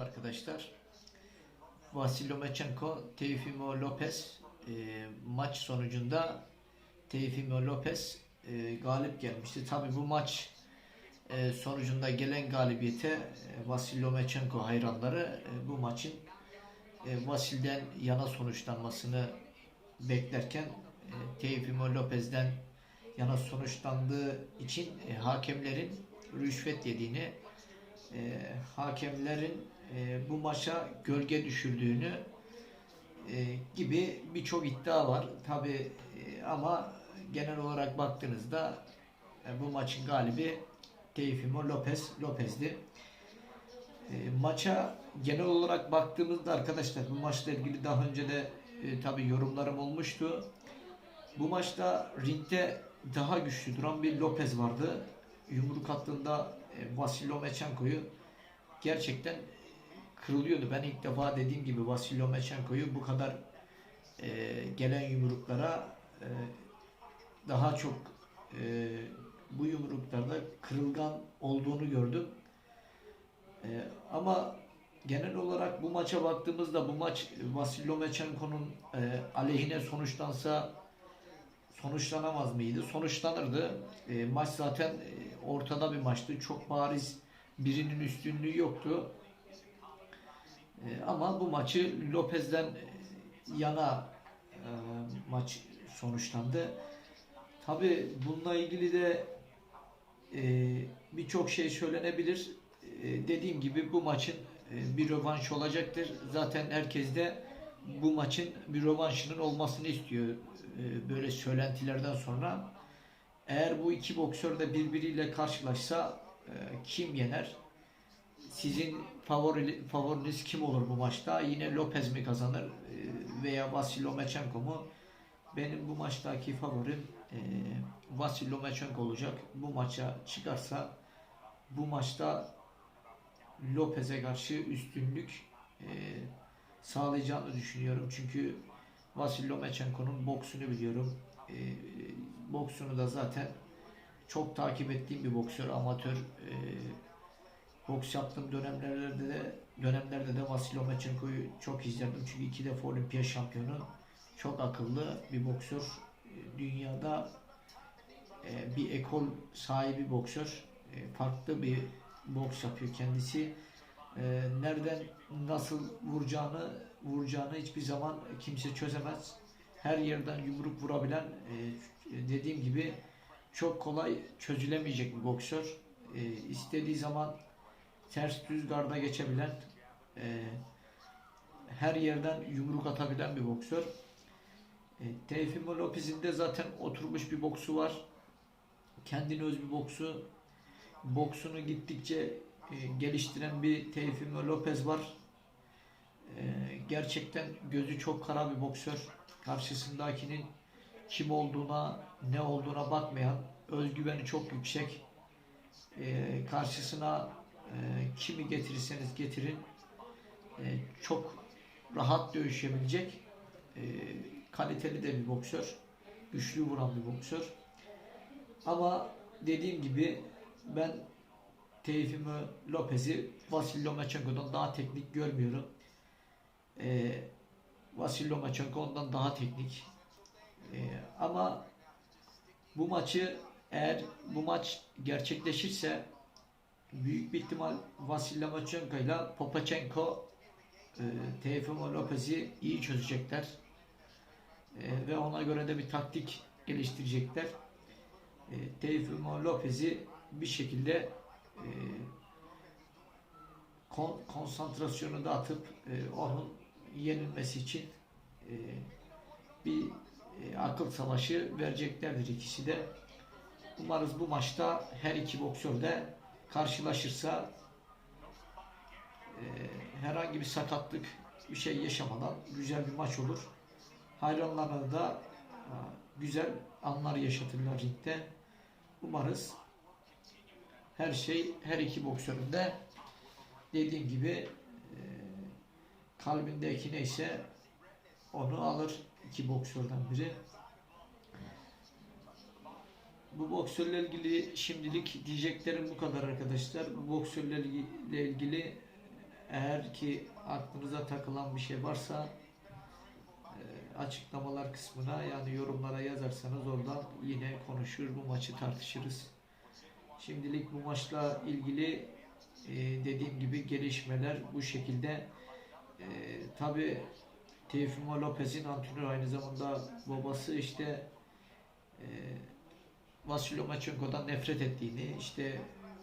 Selam arkadaşlar. Vasil Lomachenko, Teofimo Lopez e, maç sonucunda Teofimo Lopez e, galip gelmişti. Tabi bu maç e, sonucunda gelen galibiyete e, Vasil Lomachenko hayranları e, bu maçın e, Vasil'den yana sonuçlanmasını beklerken e, Teofimo Lopez'den yana sonuçlandığı için e, hakemlerin rüşvet yediğini e, hakemlerin e, bu maça gölge düşürdüğünü e, gibi birçok iddia var. Tabi ama genel olarak baktığınızda e, bu maçın galibi Teofimo Lopez Lopez'di. E, maça genel olarak baktığımızda arkadaşlar bu maçla ilgili daha önce de e, tabi yorumlarım olmuştu. Bu maçta ringde daha güçlü duran bir Lopez vardı. Yumruk attığında e, Vasil Lomachenko'yu gerçekten kırılıyordu. Ben ilk defa dediğim gibi Vasil Lomachenko'yu bu kadar e, gelen yumruklara e, daha çok e, bu yumruklarda kırılgan olduğunu gördüm. E, ama genel olarak bu maça baktığımızda bu maç Vasil Lomachenko'nun e, aleyhine sonuçlansa sonuçlanamaz mıydı? Sonuçlanırdı. E, maç zaten e, ortada bir maçtı. Çok bariz birinin üstünlüğü yoktu. E, ama bu maçı Lopez'den yana e, maç sonuçlandı. Tabi bununla ilgili de e, birçok şey söylenebilir. E, dediğim gibi bu maçın e, bir rövanş olacaktır. Zaten herkes de bu maçın bir rövanşının olmasını istiyor e, böyle söylentilerden sonra. Eğer bu iki boksör de birbiriyle karşılaşsa e, kim yener? Sizin favori, favoriniz kim olur bu maçta? Yine Lopez mi kazanır e, veya Vasil Lomachenko mu? Benim bu maçtaki favorim e, Vasil Lomachenko olacak. Bu maça çıkarsa bu maçta Lopez'e karşı üstünlük e, sağlayacağını düşünüyorum. Çünkü Vasil Lomachenko'nun boksunu biliyorum. E, boksunu da zaten çok takip ettiğim bir boksör, amatör. E, boks yaptığım dönemlerde de dönemlerde de Vasil Lomachenko'yu çok izledim. Çünkü iki defa olimpiya şampiyonu. Çok akıllı bir boksör. E, dünyada e, bir ekol sahibi boksör. E, farklı bir boks yapıyor kendisi. E, nereden nasıl vuracağını vuracağını hiçbir zaman kimse çözemez. Her yerden yumruk vurabilen e, dediğim gibi çok kolay çözülemeyecek bir boksör. E, istediği zaman ters düz garda geçebilen e, her yerden yumruk atabilen bir boksör. E, Teofimo Lopez'in de zaten oturmuş bir boksu var. Kendine öz bir boksu. Boksunu gittikçe e, geliştiren bir Teofimo Lopez var. E, gerçekten gözü çok kara bir boksör. Karşısındakinin kim olduğuna, ne olduğuna bakmayan, özgüveni çok yüksek. E, karşısına e, kimi getirirseniz getirin e, çok rahat dövüşebilecek e, kaliteli de bir boksör. Güçlü vuran bir boksör. Ama dediğim gibi ben Teofimo Lopez'i Vasil Lomachenko'dan daha teknik görmüyorum. E, Vasil Lomachenko ondan daha teknik. E, ama bu maçı eğer bu maç gerçekleşirse büyük bir ihtimal Vasil Lomachenko ile Popachenko e, Teofimo Lopez'i iyi çözecekler. E, ve ona göre de bir taktik geliştirecekler. E, Teofimo Lopez'i bir şekilde e, kon, konsantrasyonu da atıp e, onun yenilmesi için e, bir e, akıl savaşı vereceklerdir ikisi de. Umarız bu maçta her iki boksör de karşılaşırsa e, herhangi bir sakatlık bir şey yaşamadan güzel bir maç olur. Hayranlarına da e, güzel anlar yaşatırlar ringde. Umarız her şey her iki boksörün de dediğim gibi e, kalbindeki neyse onu alır iki boksörden biri. Bu boksörle ilgili şimdilik diyeceklerim bu kadar arkadaşlar. Bu boksörle ilgili Eğer ki aklınıza takılan bir şey varsa e, açıklamalar kısmına yani yorumlara yazarsanız oradan yine konuşur bu maçı tartışırız. Şimdilik bu maçla ilgili e, dediğim gibi gelişmeler bu şekilde. E, Tabi Teofimo Lopez'in antrenör aynı zamanda babası işte e, Vasil Lomachenko'dan nefret ettiğini işte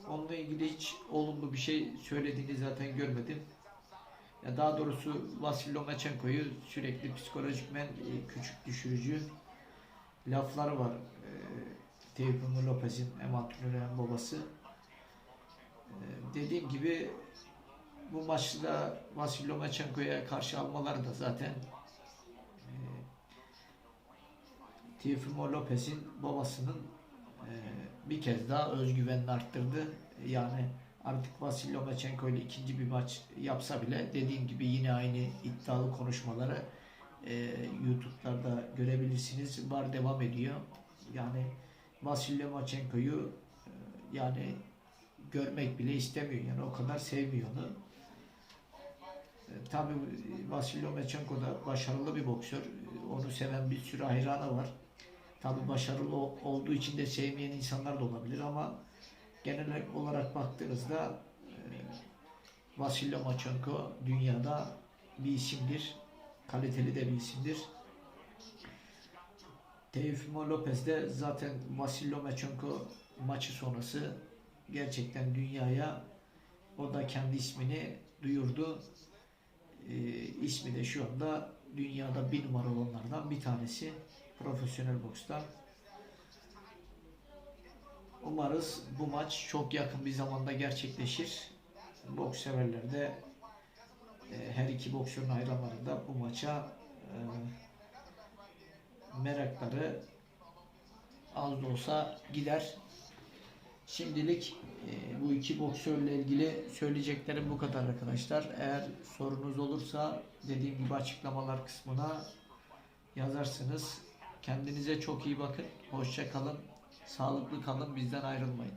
onunla ilgili hiç olumlu bir şey söylediğini zaten görmedim. Ya daha doğrusu Vasil Lomachenko'yu sürekli psikolojikmen e, küçük düşürücü lafları var. E, Teofimo Lopez'in hem antrenörü hem babası. E, dediğim gibi bu maçta Vasil Lomachenko'ya karşı almaları da zaten e, Teofimo Lopez'in babasının e, bir kez daha özgüvenini arttırdı. Yani artık Vasil Lomachenko ile ikinci bir maç yapsa bile dediğim gibi yine aynı iddialı konuşmaları e, YouTube'larda görebilirsiniz. Var devam ediyor. Yani Vasil Lomachenko'yu e, yani görmek bile istemiyor. Yani o kadar sevmiyor onu. E, Tabii Vasil Lomachenko da başarılı bir boksör. E, Onu seven bir sürü hayranı var. Tabii başarılı olduğu için de sevmeyen insanlar da olabilir ama genel olarak baktığınızda e, Vasil Lomachenko dünyada bir isimdir. Kaliteli de bir isimdir. Teofimo Lopez de zaten Vasil Lomachenko maçı sonrası gerçekten dünyaya o da kendi ismini duyurdu. E, ismi de şu anda dünyada bir numara olanlardan bir tanesi profesyonel bokstan. Umarız bu maç çok yakın bir zamanda gerçekleşir. Boks severler de e, her iki boksörün hayranları da bu maça e, merakları az da olsa gider. Şimdilik e, bu iki boksörle ilgili söyleyeceklerim bu kadar arkadaşlar. Eğer sorunuz olursa dediğim gibi açıklamalar kısmına yazarsınız. Kendinize çok iyi bakın. Hoşça kalın. Sağlıklı kalın. Bizden ayrılmayın.